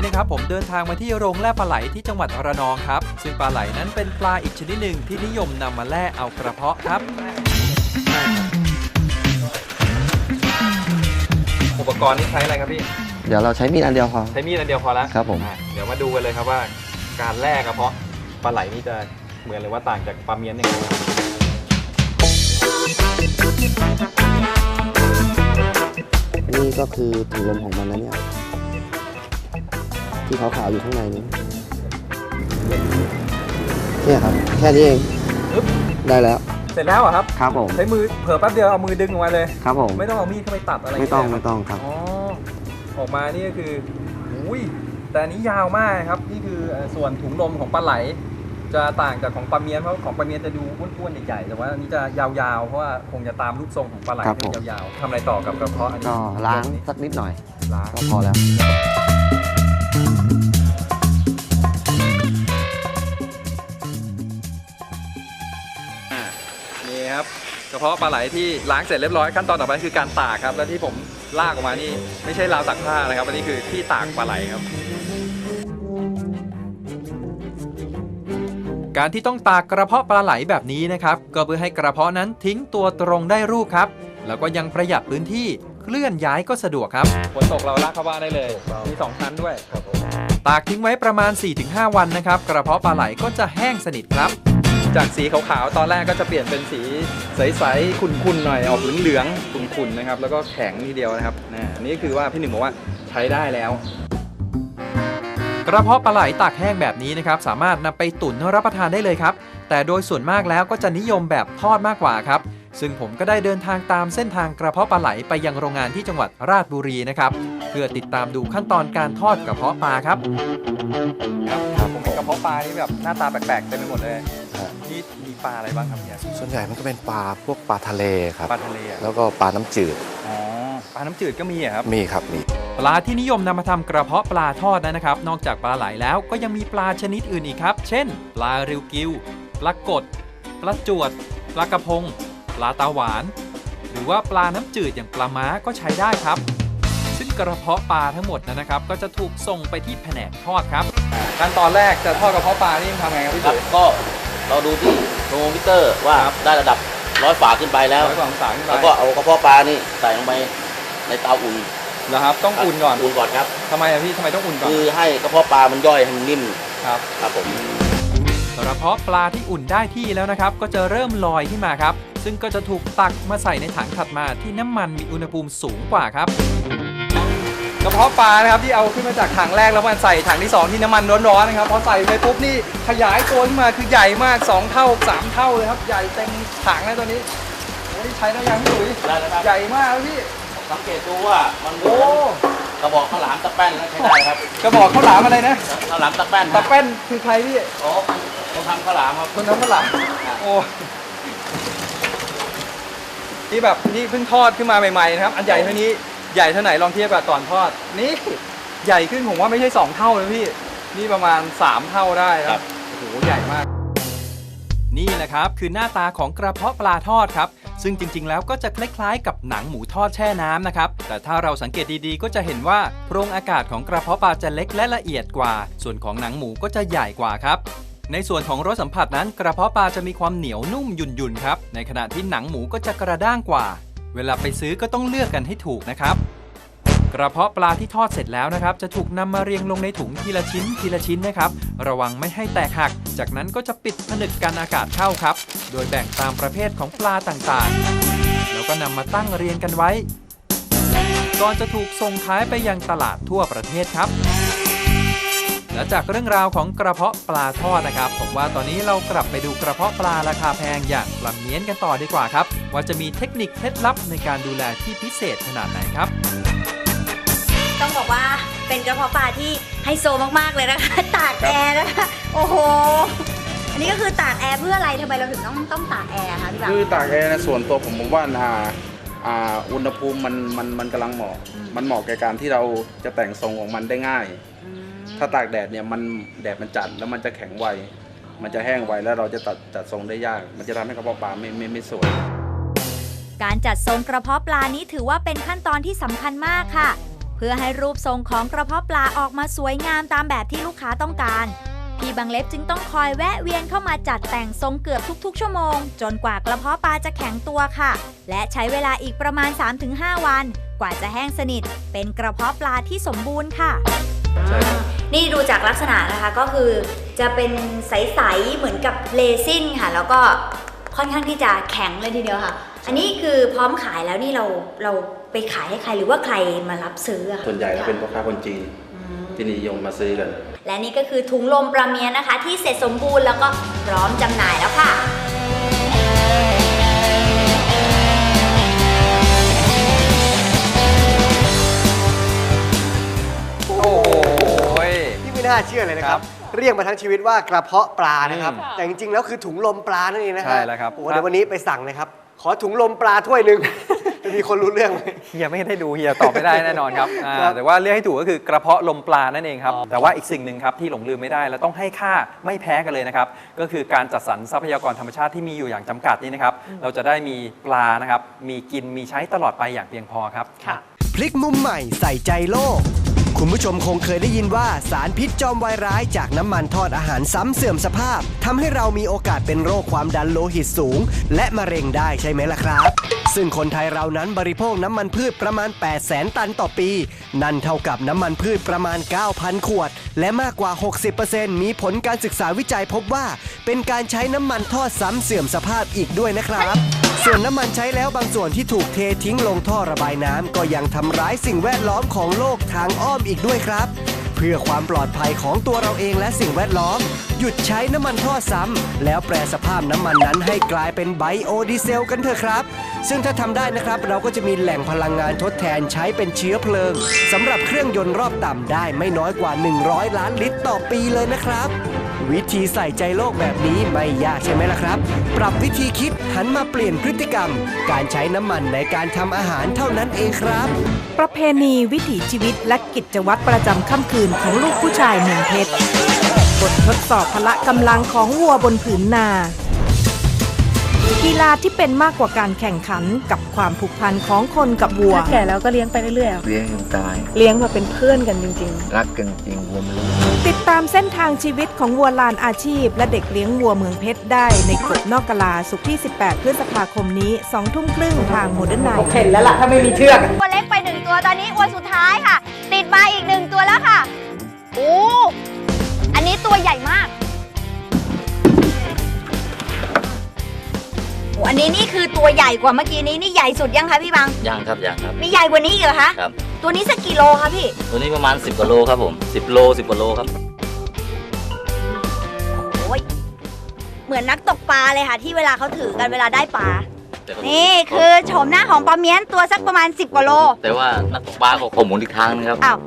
นี้นะครับผมเดินทางมาที่โรงแล่ปลาไหลที่จังหวัดระนองครับ ซึ่งปลาไหลนั้นเป็นปลาอีกชนิดหนึ่งที่นิยมนำมาแล่เอากระเพาะครับอุปกรณ์นี่ใช้อะไรครับพี่ เดี๋ยวเราใช้มีดอันเดียวพอ ใช้มีดอันเดียวพอแล้วครับผมอะเดี๋ยวมาดูกันเลยครับว่า การแล่กระเพาะปลาไหลนี่จะเหมือนหรือว่าต่างจากปลาเมียนยังไงนี่ก็คือถุงลมของมันนะเนี่ย ที่ขาวๆอยู่ข้างในนี้เนี่ยครับ แค่นี้เองปึ๊บได้แล้ว เสร็จแล้วเหรอครับ ครับผม ใช้มือเผลอแป๊บเดียวเอามือดึงออกมาเลย ครับผม ไม่ต้องเอามีดเข้าไปตัดอะไรไม่ต้องย่าไม่เยต้องครับ อ๋อ ออกมานี่ก็คืออุ้ยแต่อันนี้ยาวมากครับ นี่คือเอ่อส่วนถุงลมของปลาไหล จะต่างจากของปลาเมียนเพราะของปลาเมียนจะดูอ้วนๆใหญ่ๆแต่ว่าอันนี้จะยาวๆ เพราะว่าคงจะตามรูปทรงของปลาไหลครับที่ผมยาวๆทำอะไรต่อกับกระเพาะอันนี้ก็ล้างสักนิดหน่อยล้างก็พอแล้ว นี่ครับกระเพาะปลาไหลที่ล้างเสร็จเรียบร้อยขั้นตอนต่อไปคือการตากครับ แล้วที่ผมลากออกมานี่ไม่ใช่ราวซักผ้านะครับอันนี้คือที่ตากปลาไหลครับ การที่ต้องตากกระเพาะปลาไหลแบบนี้นะครับ ก็เพื่อให้กระเพาะนั้นทิ้งตัวตรงได้รูปครับ แล้วก็ยังประหยัดพื้นที่ เคลื่อนย้ายก็สะดวกครับ ฝนตกเราลากเข้าบ้านได้เลยมี2ชั้นด้วยตากทิ้งไว้ประมาณ 4-5 วันนะครับ กระเพาะปลาไหลก็จะแห้งสนิทครับ จากสีขาวๆ ตอนแรกก็จะเปลี่ยนเป็นสีใสๆ ขุ่นๆ หน่อยออกเหลืองๆ ขุ่นๆ นะครับ แล้วก็แข็งทีเดียวนะครับนะอันนี้คือว่าพี่หนึ่งบอกว่าใช้ได้แล้ว กระเพาะปลาไหลตากแห้งแบบนี้นะครับสามารถนำไปตุ๋นรับประทานได้เลยครับ แต่โดยส่วนมากแล้วก็จะนิยมแบบทอดมากกว่าครับ ซึ่งผมก็ได้เดินทางตามเส้นทางกระเพาะปลาไหลไปยังโรงงานที่จังหวัดราชบุรีนะครับ เพื่อติดตามดูขั้นตอนการทอดกระเพาะปลาครับครับผมกระเพาะปลานี่แบบหน้าตาแปลกๆเต็มไปหมดเลยครับนี่มีปลาอะไรบ้างครับเนี่ยส่วนใหญ่มันก็เป็นปลาพวกปลาทะเลครับปลาทะเลอะแล้วก็ปลาน้ำจืดอ๋อปลาน้ำจืดก็มีอะครับมีครับมี ปลาที่นิยมนำมาทำกระเพาะปลาทอดนั้นนะครับ นอกจากปลาไหลแล้วก็ยังมีปลาชนิดอื่นอีกครับ เช่น ปลาริวกิว ปลากด ปลาจวด ปลากระพง ปลาตาหวาน หรือว่าปลาน้ำจืดอย่างปลาม้าก็ใช้ได้ครับ ซึ่งกระเพาะปลาทั้งหมดนั้นนะครับ ก็จะถูกส่งไปที่แผนกทอดครับ ขั้นตอนแรกจะทอดกระเพาะปลานี่ทำไงครับพี่ครัตุ๋บยก็เราดูที่โทรโมมิเตอร์ว่าได้ระดับร้อยฝาขึ้นไปแล้วร้อยกว่าองศาขึ้นไปแล้วก็เอากระเพาะปลานี่ใส่ลงไปในเตาอุ่น นะครับ ต้องอุ่นก่อนอุ่นก่อนครับทำไมอะพี่ทำไมต้องอุ่นก่อนคือให้กระเพาะปลามันย่อยให้มันนิ่มครับครับผมกระเพาะปลาที่อุ่นได้ที่แล้วนะครับ ก็จะเริ่มลอยขึ้นมาครับ ซึ่งก็จะถูกตักมาใส่ในถังถัดมาที่น้ำมันมีอุณหภูมิสูงกว่าครับกระเพาะปลานะครับที่เอาขึ้นมาจากถังแรกแล้วมาใส่ถังที่สองที่น้ำมันร้อนๆนะครับพอใส่ไปปุ๊บนี่ขยายตัวขึ้นมาคือใหญ่มาก 2 เท่า 3 เท่าเลยครับ ใหญ่เต็มถังเลยตัวนี้โอ้ยใช้ได้ยังพี่หลุยได้แล้วครับใหญ่มากเลยพี่ สังเกตดูว่ามันเหมืโอ้อนกระบอกข้าวหลามตะแป้นแล้วใช้ได้ครับกระบอกข้าวหลามอะไรนะข้าวหลามตะแป้นตะแป้นคือใครพี่โอ้คนทำข้าวหลามครับคนน้ำข้าวหลามโอ้นี่แบบนี่เพิ่งทอดขึ้นมาใหม่ๆนะครับ อันใหญ่เท่านี้ใหญ่เท่าไหนลองเทียบกับก่อนทอด นี่ใหญ่ขึ้นผมว่าไม่ใช่ 2 เท่าเลยพี่ นี่ประมาณ 3 เท่าได้ครับโอ้โหใหญ่มาก นี่แหละครับ คือหน้าตาของกระเพาะปลาทอดครับ ซึ่งจริงๆ แล้วก็จะคล้ายๆ กับหนังหมูทอดแช่น้ำนะครับ แต่ถ้าเราสังเกตดีๆ ก็จะเห็นว่าโพรงอากาศของกระเพาะปลาจะเล็กและละเอียดกว่า ส่วนของหนังหมูก็จะใหญ่กว่าครับในส่วนของรสสัมผัสนั้นกระเพาะปลาจะมีความเหนียวนุ่มหยุ่นๆครับ ในขณะที่หนังหมูก็จะกระด้างกว่า เวลาไปซื้อก็ต้องเลือกกันให้ถูกนะครับ กระเพาะปลาที่ทอดเสร็จแล้วนะครับ จะถูกนำมาเรียงลงในถุงทีละชิ้นทีละชิ้นนะครับ ระวังไม่ให้แตกหัก จากนั้นก็จะปิดผนึกกันอากาศเข้าครับ โดยแบ่งตามประเภทของปลาต่างๆ แล้วก็นำมาตั้งเรียงกันไว้ ก่อนจะถูกส่งขายไปยังตลาดทั่วประเทศครับและจากเรื่องราวของกระเพาะปลาทอดนะครับ ผมว่าตอนนี้เรากลับไปดูกระเพาะปลาราคาแพงอย่างปลาเมียนกันต่อดีกว่าครับ ว่าจะมีเทคนิคเคล็ดลับในการดูแลที่พิเศษขนาดไหนครับ เป็นกระเพาะปลาที่ไฮโซมากๆเลยนะคะ ตากแอร์นะคะโอ้โห อันนี้ก็คือตากแอร์เพื่ออะไรทำไมเราถึงต้องต้องตากแอร์คะพี่บ่าวคือตากแอร์นะส่วนตัวผมผมว่าอ่าอ่าอุณหภูมิมันมันมันกำลังเหมาะอืมมันเหมาะแก่การที่เราจะแต่งทรงของมันได้ง่าย อืมถ้าตากแดดเนี่ยมันแดดมันจัดแล้วมันจะแข็งไว มันจะแห้งไวแล้วเราจะตัดจัดทรงได้ยาก มันจะทำให้กระเพาะปลาไม่ไม่ไม่สวย การจัดทรงกระเพาะปลานี้ถือว่าเป็นขั้นตอนที่สำคัญมากค่ะเพพื่อให้รูปทรงของกระเพาะปลาออกมาสวยงามตามแบบที่ลูกค้าต้องการ พี่บังเล็บจึงต้องคอยแวะเวียนเข้ามาจัดแต่งทรงเกือบทุกๆ ชั่วโมง จนกว่ากระเพาะปลาจะแข็งตัวค่ะ และใช้เวลาอีกประมาณ 3-5 วัน กว่าจะแห้งสนิท เป็นกระเพาะปลาที่สมบูรณ์ค่ะนี่ดูจากลักษณะนะคะก็คือจะเป็นใส ๆ เหมือนกับเลซินค่ะ แล้วก็ค่อนข้างที่จะแข็งเลยทีเดียวค่ะ อันนี้คือพร้อมขายแล้วนี่เราเรา ไปขายให้ใครหรือว่าใครมารับซื้ออะคะส่วนใหญ่แล้วเป็นพ่อค้าคนจีนอืมที่นิยมมาซื้อกัน และนี่ก็คือถุงลมปลาเมียนะคะ ที่เสร็จสมบูรณ์แล้วก็พร้อมจำหน่ายแล้วค่ะ โอ้โหนี่ไม่น่าเชื่อเลยนะคครัรับบเรียกมาทั้งชีวิตว่ากระเพาะปลานะครับ อืมแต่จริงๆแล้วคือถุงลมปลานั่นเองนะฮะใช่แล้วครับ โอ้โหเดี๋ยววันนี้ไปสั่งเลยครับ ขอถุงลมปลาถ้วยหนึ่งจะ มีคนรู้เรื่องไหม เฮียไม่ได้ดูเฮียตอบไม่ได้แน่นอนครับอ่าครับ แต่ว่าเรียกให้ถูกก็คือกระเพาะลมปลานั่นเองครับ แต่ว่าอีกสิ่งหนึ่งครับที่หลงลืมไม่ได้และต้องให้ค่าไม่แพ้กันเลยนะครับ ก็คือการจัดสรรทรัพยากรธรรมชาติที่มีอยู่อย่างจำกัดนี่นะครับ เราจะได้มีปลานะครับ มีกินมีใช้ตลอดไปอย่างเพียงพอครับพลิกมุมใหม่ใส่ใจโลก คุณผู้ชมคงเคยได้ยินว่าสารพิษจอมวายร้ายจากน้ำมันทอดอาหารซ้ำเสื่อมสภาพทำให้เรามีโอกาสเป็นโรคความดันโลหิตสูง และมะเร็งได้ใช่ไหมล่ะครับ ซึ่งคนไทยเรานั้นบริโภคน้ำมันพืชประมาณ 8 0 0แสนตันต่อปี นั่นเท่ากับน้ำมันพืชประมาณ 9,000 ขวด และมากกว่า 60%มีผลการศึกษาวิจัยพบว่า เป็นการใช้น้ำมันทอดซ้ำเสื่อมสภาพอีกด้วยนะครับ ส่วนน้ำมันใช้แล้วบางส่วนที่ถูกเททิ้งลงท่อระบายน้ำก็ยังทำร้ายสิ่งแวดล้อมของโลกทางอ้อมอีกด้วยครับ เพื่อความปลอดภัยของตัวเราเองและสิ่งแวดล้อม หยุดใช้น้ำมันทอดซ้ำแล้วแปรสภาพน้ำมันนั้นให้กลายเป็นไบโอดีเซลกันเถอะครับ ซึ่งถ้าทำได้นะครับ เราก็จะมีแหล่งพลังงานทดแทนใช้เป็นเชื้อเพลิงสำหรับเครื่องยนต์รอบต่ำได้ไม่น้อยกว่า 100 ล้านลิตรต่อปีเลยนะครับ วิธีใส่ใจโลกแบบนี้ไม่ยากใช่ไหมล่ะครับ ปรับวิธีคิดหันมาเปลี่ยนพฤติกรรม การใช้น้ำมันในการทำอาหารเท่านั้นเองครับ ประเพณีวิถีชีวิตและกิจวัตรประจำค่ำคืนของลูกผู้ชายเมืองเพชรบททดสอบพละกำลังของวัวบนผืนนา กีฬาที่เป็นมากกว่าการแข่งขันกับความผูกพันของคนกับวัว ถ้าแก่แล้วก็เลี้ยงไปเรื่อยๆอะเลี้ยงจนตาย เลี้ยงมาเป็นเพื่อนกันจริงรักกันจริงวัวมันรู้ติดตามเส้นทางชีวิตของวัวลานอาชีพ และเด็กเลี้ยงวัวเมืองเพชรได้ในกบนอกกะลาสุกร์ที่ 18 พฤษภาคมนี้2ทุ่มครึ่งทางโมเดิร์นไนๆเห็นแล้วล่ะถ้าไม่มีเชือกตัวเล็กไปหนึ่งตัวตอนนี้อวนสุดท้ายค่ะ ติดมาอีกหนึ่งตัวแล้วค่ะ ญ่กว่าเมื่อกี้นี้นี่ใหญ่สุดยังคะพี่บัง ยังครับยังครับ มีใหญ่กว่านี้อีกเหรอคะ ครับ ตัวนี้สักกี่โลคะพี่ ตัวนี้ประมาณ 10กว่าโลครับผม 10 โล 10กว่าโลครับ โอ้ยเหมือนนักตกปลาเลยค่ะ ที่เวลาเขาถือกันเวลาได้ปลา แต่ก็นี่คือโฉมหน้าของปลาเมียนตัวสักประมาณ 10กว่าโลแต่ว่านักตกปลาเขาขอหมุนอีกทางนึงครับ อ้าว